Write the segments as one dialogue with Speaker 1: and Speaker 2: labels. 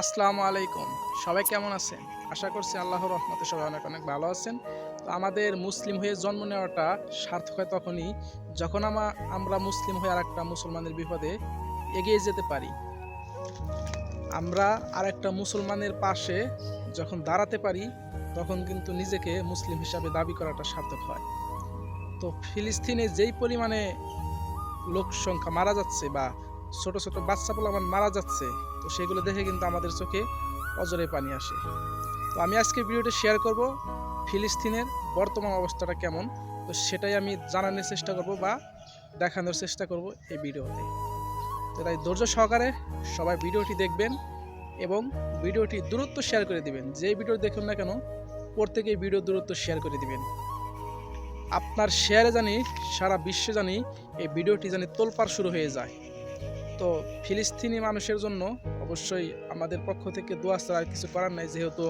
Speaker 1: আসসালামু আলাইকুম। সবাই কেমন আছেন? আশা করছি আল্লাহর রহমতে সবাই অনেক অনেক ভালো আছেন। তো আমাদের মুসলিম হয়ে জন্ম নেওয়াটা সার্থক হয় তখনই যখন আমা, আমরা মুসলিম হয়ে আরেকটা মুসলমানের বিপদে এগিয়ে যেতে পারি। আমরা আরেকটা মুসলমানের পাশে যখন দাঁড়াতে পারি, তখন কিন্তু নিজেকে মুসলিম হিসাবে দাবি করাটা সার্থক হয়। তো ফিলিস্তিনে যেই পরিমাণে লোক সংখ্যা মারা যাচ্ছে বা ছোট ছোট বাচ্চা পোলামান মারা যাচ্ছে, তো সেগুলো দেখে কিন্তু আমাদের চোখে অজরে পানি আসে। তো আমি আজকে ভিডিওটি শেয়ার করব ফিলিস্তিনের বর্তমান অবস্থাটা কেমন, তো সেটাই আমি জানানোর চেষ্টা করব বা দেখানোর চেষ্টা করব এই ভিডিওতে। তো তাই ধৈর্য সহকারে সবাই ভিডিওটি দেখবেন এবং ভিডিওটি দূরত্ব শেয়ার করে দিবেন। যে ভিডিও দেখুন না কেন, প্রত্যেকেই ভিডিও দূরত্ব শেয়ার করে দিবেন। আপনার শেয়ারে জানি, সারা বিশ্বে জানি এই ভিডিওটি জানি তোলপাড় শুরু হয়ে যায়। তো ফিলিস্তিনি মানুষের জন্য অবশ্যই আমাদের পক্ষ থেকে দোয়া ছাড়া আর কিছু করার নাই, যেহেতু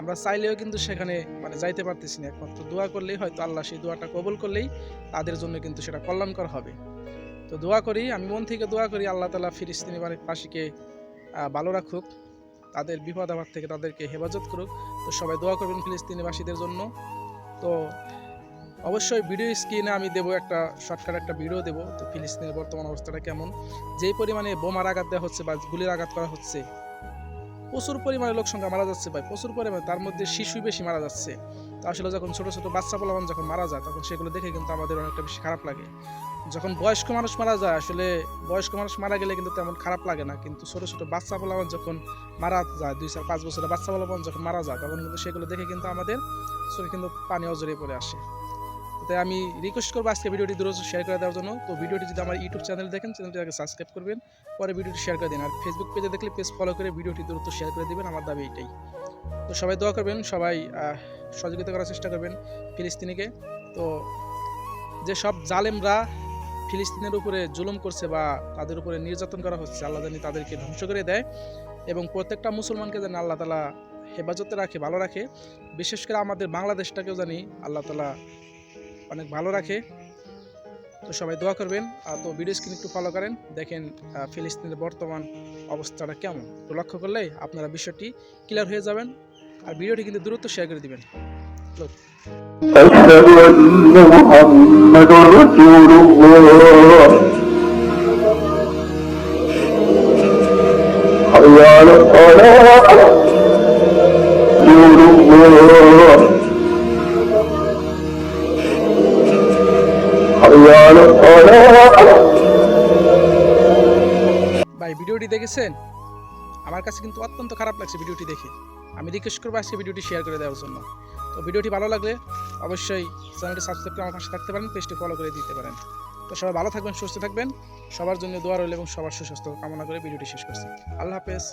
Speaker 1: আমরা চাইলেও কিন্তু সেখানে মানে যাইতে পারতেছি না। একমাত্র দোয়া করলেই হয়তো আল্লাহ সেই দোয়াটা কবল করলেই তাদের জন্য কিন্তু সেটা কল্যাণকর হবে। তো দোয়া করি, আমি মন থেকে দোয়া করি আল্লাহ তালা ফিলিস্তিনি পাশিকে ভালো রাখুক, তাদের বিপদ আপদ থেকে তাদেরকে হেফাজত করুক। তো সবাই দোয়া করবেন ফিলিস্তিনিবাসীদের জন্য। তো অবশ্যই ভিডিও স্ক্রিনে আমি দেবো একটা শর্টকাট একটা ভিডিও দেবো। তো ফিলিস্তিনের বর্তমান অবস্থাটা কেমন? যেই পরিমাণে বোমার আঘাত দেওয়া হচ্ছে বা গুলির আঘাত করা হচ্ছে, প্রচুর পরিমাণে লোক সংখ্যা মারা যাচ্ছে ভাই, প্রচুর পরিমাণে। তার মধ্যে শিশুই বেশি মারা যাচ্ছে। তো আসলে যখন ছোট ছোট বাচ্চা পোলাপান যখন মারা যায়, তখন সেগুলো দেখে কিন্তু আমাদের অনেকটা বেশি খারাপ লাগে। যখন বয়স্ক মানুষ মারা যায়, আসলে বয়স্ক মানুষ মারা গেলে কিন্তু তেমন খারাপ লাগে না। কিন্তু ছোট ছোট বাচ্চা পোলাপান যখন মারা যায়, দুই চার পাঁচ বছরের বাচ্চা পোলাপান যখন মারা যায়, তখন কিন্তু সেগুলো দেখে কিন্তু আমাদের চোখে কিন্তু পানি অজরে পড়ে আসে। তাই আমি রিকোয়েস্ট করব আজকে ভিডিওটি দূর শেয়ার করে দেওয়ার জন্য। তো ভিডিওটি যদি আমার ইউটিউব চ্যানেল দেখেন চ্যানেলটিকে সাবস্ক্রাইব করবেন, পরে ভিডিওটি শেয়ার করে দিন। আর ফেসবুক পেজে দেখলে পেজ ফলো করে ভিডিওটি দূরত্ব শেয়ার করে দেবেন। আমার দাবি এটাই। তো সবাই দোয়া করবেন, সবাই সহযোগিতা করার চেষ্টা করবেন ফিলিস্তিনিকে। তো যে সব জালেমরা ফিলিস্তিনের উপরে জুলুম করছে বা তাদের উপরে নির্যাতন করা হচ্ছে, আল্লাহ জানি তাদেরকে ধ্বংস করে দেয়। এবং প্রত্যেকটা মুসলমানকে যেন আল্লাহ তালা হেফাজতে রাখে, ভালো রাখে। বিশেষ করে আমাদের বাংলাদেশটাকেও জানি আল্লাহ তালা অনেক ভালো রাখে। তো সবাই দোয়া করবেন। আর তো ভিডিও স্ক্রিন একটু ফলো করেন। দেখেন ফিলিস্তিনের বর্তমান অবস্থাটা কেমন। তো লক্ষ্য করলে আপনারা বিষয়টি ক্লিয়ার হয়ে যাবেন। আর ভিডিওটি কিন্তু দ্রুত শেয়ার করে দিবেন। ভাই, ভিডিওটি দেখেছেন? আমার কাছে কিন্তু অত্যন্ত খারাপ লাগছে ভিডিওটি দেখে। আমি রিকোয়েস্ট করব আজকে ভিডিওটি শেয়ার করে দেওয়ার জন্য। তো ভিডিওটি ভালো লাগলে অবশ্যই চ্যানেলটি সাবস্ক্রাইব করে আমার পাশে থাকতে পারেন পেজটি ফলো করে দিতে পারেন। তো সবাই ভালো থাকবেন, সুস্থ থাকবেন। সবার জন্য দোয়া রইল এবং সবার সুস্বাস্থ্য কামনা করে ভিডিওটি শেষ করছি। আল্লাহ হাফেজ।